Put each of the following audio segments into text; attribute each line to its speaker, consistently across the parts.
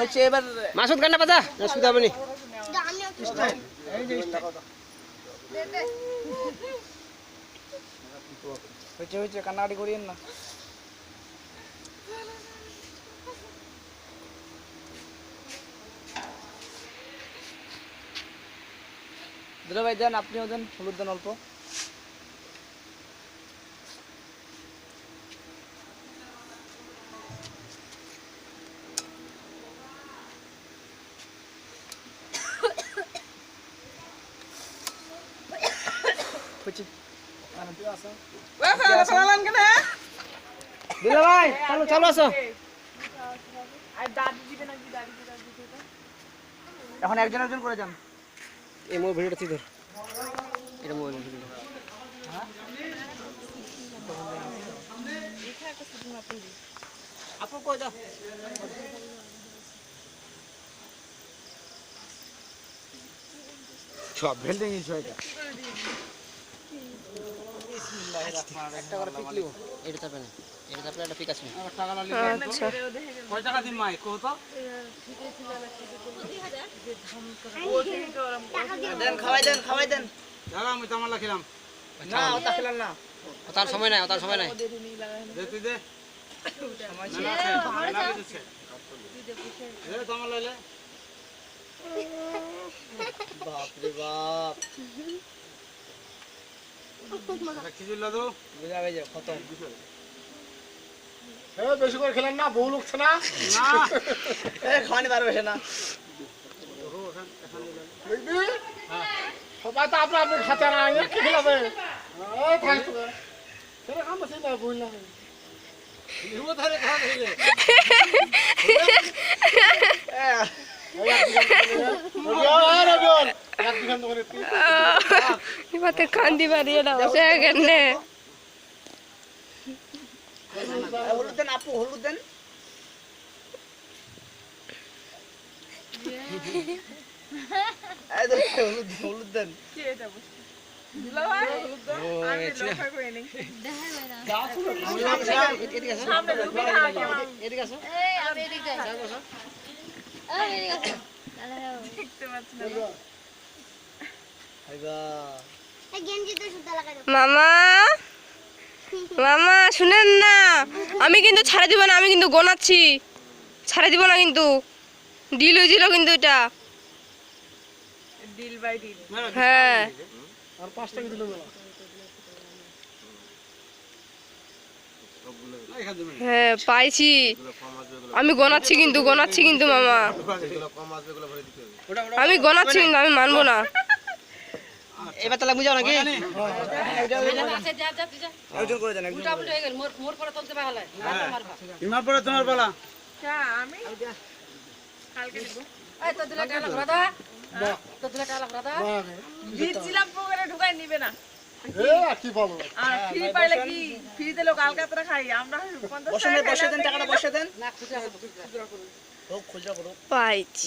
Speaker 1: হচ্ছে এবার
Speaker 2: মাসুদ গান্ডা বাজা? না বনি
Speaker 1: হচ্ছে হচ্ছে কান্নাকাটি করিয়েন না। ভাই দেন, আপনিও দেন, হলুদ দেন অল্প। দুলা ভাই চালু চালু আসো। এখন একজন একজন করে যান।
Speaker 2: এই মোর ভিডিওটা তুই ধর। এটা মোবাইল ভিডিও।
Speaker 1: আপু কই দাও
Speaker 3: সব ভেল্ডিং বিষয়টা
Speaker 2: একটা করে পিক এটা চাপে না এটা চাপলে একটা পিক আসবে
Speaker 4: আচ্ছা।
Speaker 3: কয় টাকা দিন মাই কো তো
Speaker 1: দেন খাওয়াই দেন খাওয়াই দেন
Speaker 3: দাঁড়া আমি তামালা খেলাম
Speaker 1: না ওটা খেলাম না
Speaker 2: ও সময় নাই ও তার সময় নাই
Speaker 3: দে তুই দে না, না, না, না, দে তামালা এলে
Speaker 1: বাপ রে বাপ
Speaker 5: বেশি করে খেলেন না বহু লোক না।
Speaker 3: না
Speaker 1: খাওয়ানি পারবে না।
Speaker 5: দেখবি? সবাই তো আপনি আপনি খাতে না কি খেলাবে? আছে না বুঝলাম
Speaker 4: ইবাতে কান্দি বাড়িয়ে না বসে গেলে
Speaker 1: হলুদ দেন আপু হলুদ দেন এই দেন, হলুদ হলুদ দেন
Speaker 2: এদিকে আসো এদিকে আসো
Speaker 1: আইবা
Speaker 4: মামা? মামা শুনেন না। আমি কিন্তু ছাড়া দিব না আমি কিন্তু গোনাচ্ছি। ছাড়া দিব না কিন্তু। ডিল হয়েছিল কিন্তু এটা। হ্যাঁ। হ্যাঁ পাইছি। আমি গোনাচ্ছি কিন্তু গোনাচ্ছি কিন্তু মামা। আমি গোনাচ্ছি কিন্তু আমি মানবো না।
Speaker 1: এবার তাহলে বুঝাও নাকি? একজন করে দেন একজন করে দেন।
Speaker 3: ইমার পরে তোমার পালা
Speaker 6: দিচ্ছিলাম পুকুরে ঢুকাই নিবে না
Speaker 5: এ কি বলো
Speaker 6: দিলো
Speaker 4: পাইছি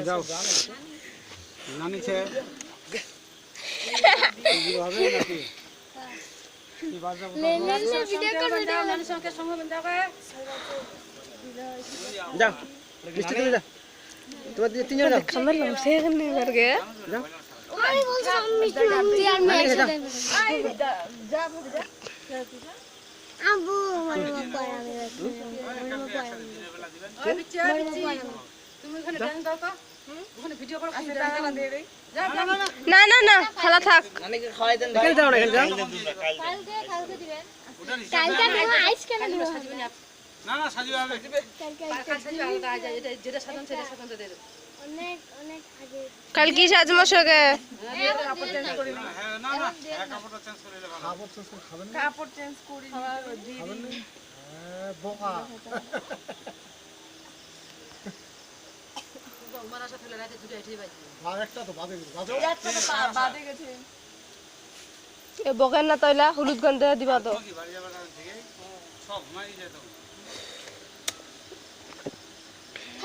Speaker 3: যাও। নানি ছে হবে নাকি
Speaker 1: যাও। মিষ্টি তুলে যাও। তোমার দিয়ে তিনজন যাও।
Speaker 4: খামার লাগছে এখানে করকে
Speaker 7: আমি বলছিলাম মিষ্টি আর মেয়ে একসাথে
Speaker 6: যা- যা। আচ্ছা।
Speaker 4: না না না খেলা থাক।
Speaker 7: কালকে আইস কেন
Speaker 3: না না সাজিয়ে হবে।
Speaker 1: যেটা সাজান সেটা সাজান
Speaker 7: অনেক অনেক আগে
Speaker 4: কাল কি সাজমো সকে
Speaker 6: কাপড় চেঞ্জ করি নি।
Speaker 3: হ্যাঁ না না হ্যাঁ কাপড়টা চেঞ্জ করে ভালো
Speaker 5: খাবার শেষ করে খাবেন
Speaker 6: কাপড় চেঞ্জ করি নি, তো দিয়ে
Speaker 5: খাবেন
Speaker 6: দিই।
Speaker 5: না? হ্যাঁ, বোকা।
Speaker 1: তোমার আশা ফেলে রাতে দুটো এটাই বাজবে।
Speaker 5: আর একটা তো বাদে দিবি।
Speaker 6: একটা তো বা- গেছে।
Speaker 4: এ বকেন না তইলা হলুদ গন্ধে দিবা তো।
Speaker 3: বাড়ি যাবার থেকে সব ঘুমাই যেত
Speaker 7: খালি ধরক দেখাইছিলাম
Speaker 3: এলা তোমার বাড়ি না যাওয়ার আছে
Speaker 6: আর দিলে কেন দিবেন না? চার খেয়ে আর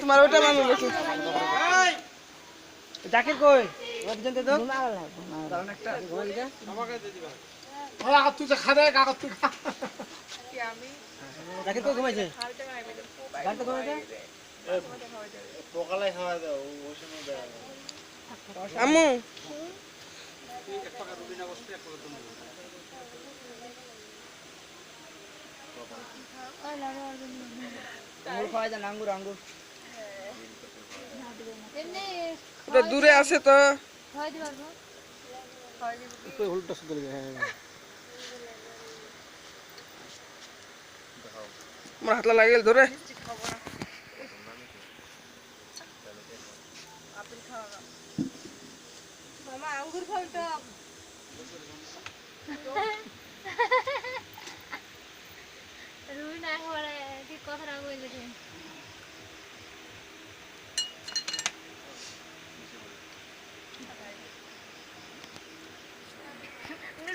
Speaker 6: তোমার ওটা মামি বসে
Speaker 2: জাকির কই? ওজন দে তো।
Speaker 5: ওই আগত তুই তো খা দেখ, আগত তুই খা।
Speaker 6: কি আমি
Speaker 2: গাড়িতে ঘুমাইছে
Speaker 6: আম্মু
Speaker 2: আঙ্গুর খাওয়াই দেন আঙ্গুর আঙ্গুর
Speaker 7: এমনি
Speaker 6: ওটা দূরে আছে তো
Speaker 7: হয় দিবার গো
Speaker 2: কই হলুদটা শুধু দিবে হ্যাঁ
Speaker 6: আমার হাতলা লাগে ধরে মামা আঙ্গুর ফলটা